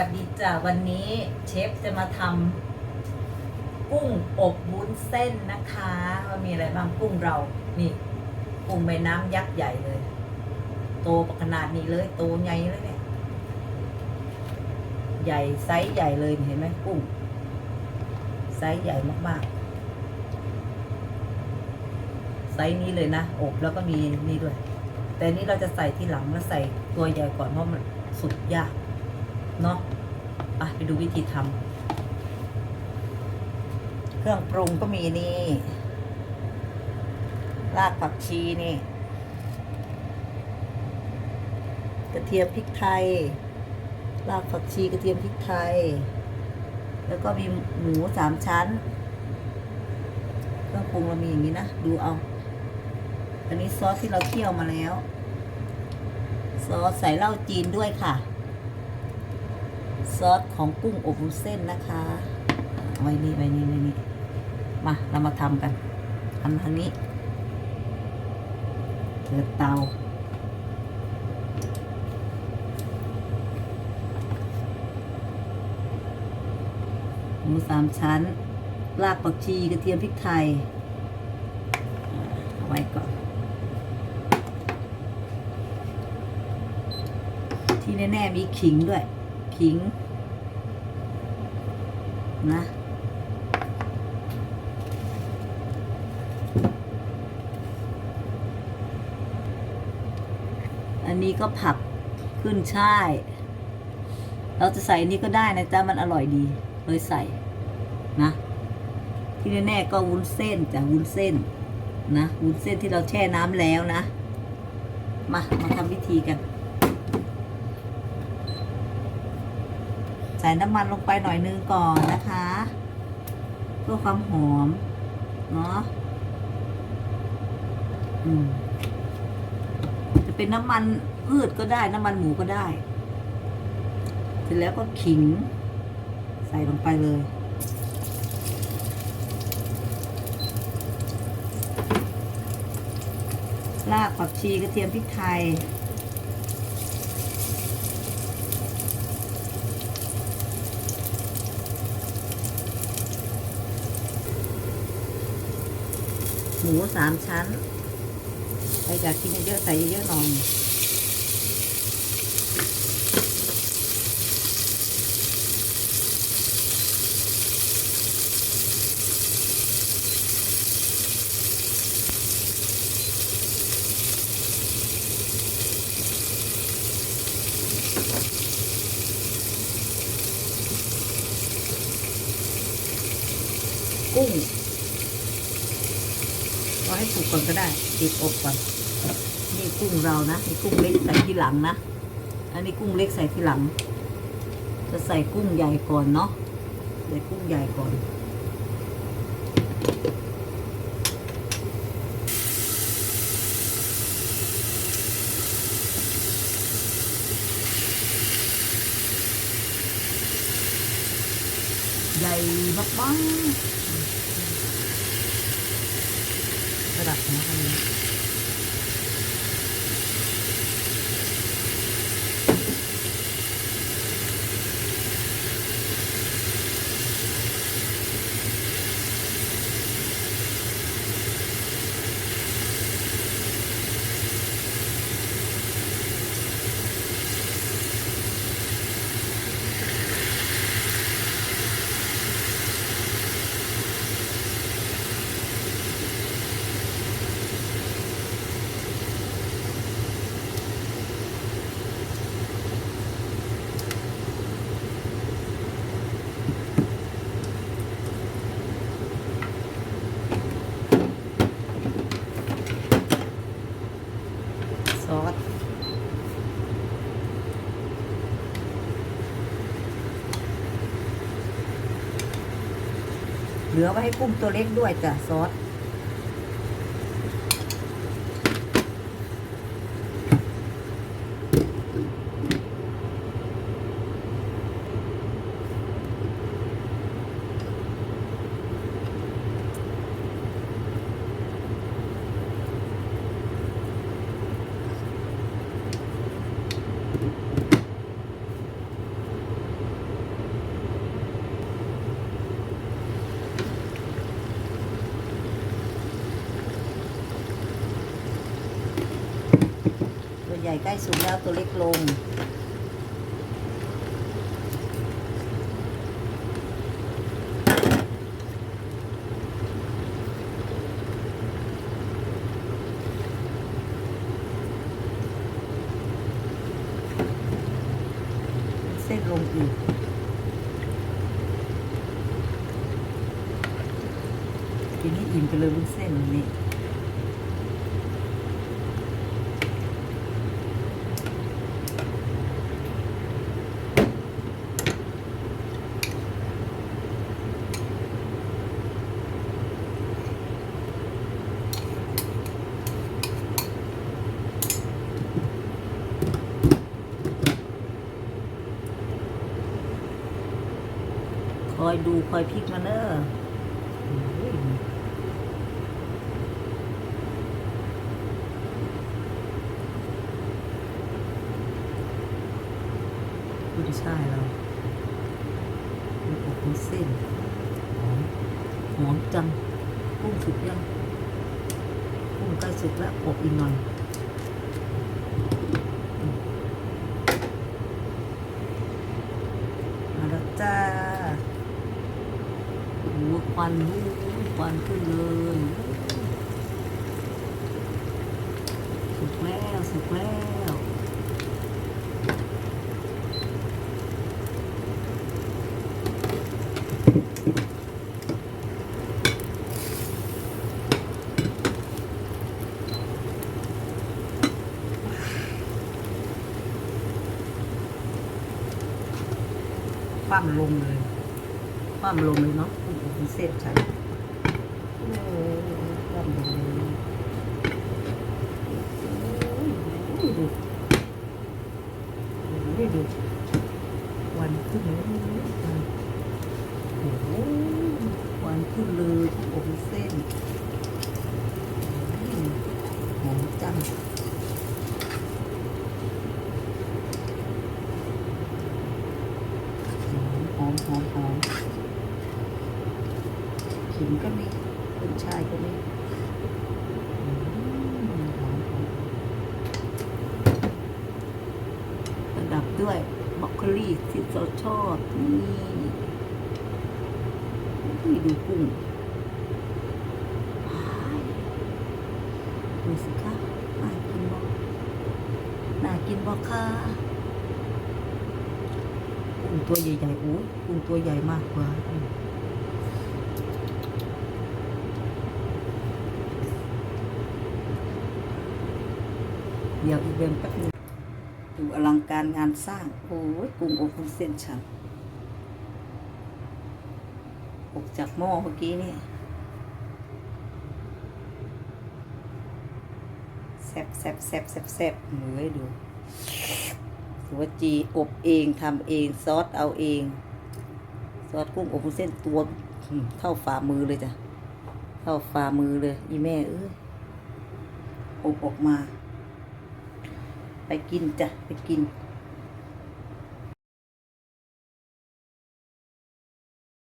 วัสดีจ้ะวันนี้เชฟจะมาทำกุ้งอบวุ้นเส้นนะคะว่ามีอะไรบ้างกุ้งเรา นี่กุ้งแม่น้ำยักษ์ใหญ่เลย โตขนาดนี้เลย โตใหญ่เลยเนี่ยใหญ่ไซส์ใหญ่เลยเห็นไหมกุ้งไซส์ใหญ่มากๆไซส์นี้เลยนะอบแล้วก็มีนี่ด้วย แต่นี่เราจะใส่ที่หลังแล้วใส่ตัวใหญ่ก่อนเพราะมันสุกยาก เนาะอะไปดูวิธีทำเครื่องปรุงก็มีนี่ รากผักชีนี่ กระเทียมพริกไทย รากผักชีกระเทียมพริกไทย แล้วก็มีหมูสามชั้น เครื่องปรุงเรามีอย่างนี้นะ ดูเอา อันนี้ซอสที่เราเคี่ยวมาแล้ว ซอสใส่เหล้าจีนด้วยค่ะ ซอสของกุ้งอบวุ้นเส้นนะคะไว้นี่ไว้นี่ไว้นี่มาเรามาทำกันทำทางนี้เปิดเตาหมูสามชั้น รากผักชีกระเทียมพริกไทยเอาไว้ก่อน ที่แน่ ๆ มีขิงด้วย ขิงนะอันนี้ก็ผักขึ้นช่าย เราจะใส่อันนี้ก็ได้นะจ๊ะ มันอร่อยดี เลยใส่ นะ ที่แน่ๆก็วุ้นเส้นจ้ะวุ้นเส้น นะ วุ้นเส้นที่เราแช่น้ำแล้วนะ มา มาทำวิธีกัน ใส่น้ำมันลงไปหน่อยนึงก่อนนะคะเพื่อความหอมเนาะจะเป็นน้ำมันพืชก็ได้น้ำมันหมูก็ได้ เสร็จแล้วก็ขิง ใส่ลงไปเลยรากผักชีกระเทียมพริกไทย มูสามชั้นใครอยากกินเยอะใส่เยอะหน่อยกุ้ง ให้สุกก่อนก็ได้ติดอบก่อนนี่กุ้งเรานะนี่กุ้งเล็กใส่ทีหลังนะอันนี้กุ้งเล็กใส่ทีหลัง จะใส่กุ้งใหญ่ก่อนเนาะใส่กุ้งใหญ่ก่อนใหญ่มากๆ ระดับ เหลือไว้ให้กุ้งตัวเล็กด้วยจ้ะซอส หญ่ใกล้สุกแล้วตัวเล็กลง เส้นลงอีกทีนี้อิ่มไปเลยวุ้นเส้นวัน คอยดูคอยพลิกมาเนอะโอ้ยกุ้ยช่เราลูกอกเป็นเส้นหอมหอมจังกุ้งสุกยังกุ้งใกล้สุกแล้วอบอีกหน่อยอืมมาแล้วจ้า โอ้โห ควันหูควันขึ้นเลยสุกแล้วสุกแล้วคว่ำลงเลยคว่ำลงเลยเนาะ คุณอบวุ้นเส้นฉันโอ้ยคว่ำลงเลยโอ้ยดูดูดูวันขึ้นเลยวันโอ้โหวันขึ้นเลยคุณอบวุ้นเส้นหอมจังหอมหอมหอม ขิงก็มีคุณชายก็มีอืมหอมหอมประดับด้วยบรอกโคลีที่เราชอบนี่นี่ดูกุ้งดูสิคะน่ากินบ่น่ากินบ่ค่ะกุ้งตัวใหญ่ๆโอ้ยกุ้งตัวใหญ่มากกว่าอืม เดี๋ยวอีกเดือนแป๊บนึงดูอลังการงานสร้าง โอ้ยกรุงโอคุนเส้นฉันออกจากหม้อเมื่อกี้นี่แซบแซบแซบแซบแซบหนูให้ดูสัวจีอบเองทำเองซอสเอาเอง ซอสกุ้งอบวุ้นเส้นตัวเท่าฝ่ามือเลยจ้ะเท่าฝ่ามือเลย อีแม่เอ้ยอบออกมา ไปกินจ้ะ ไปกิน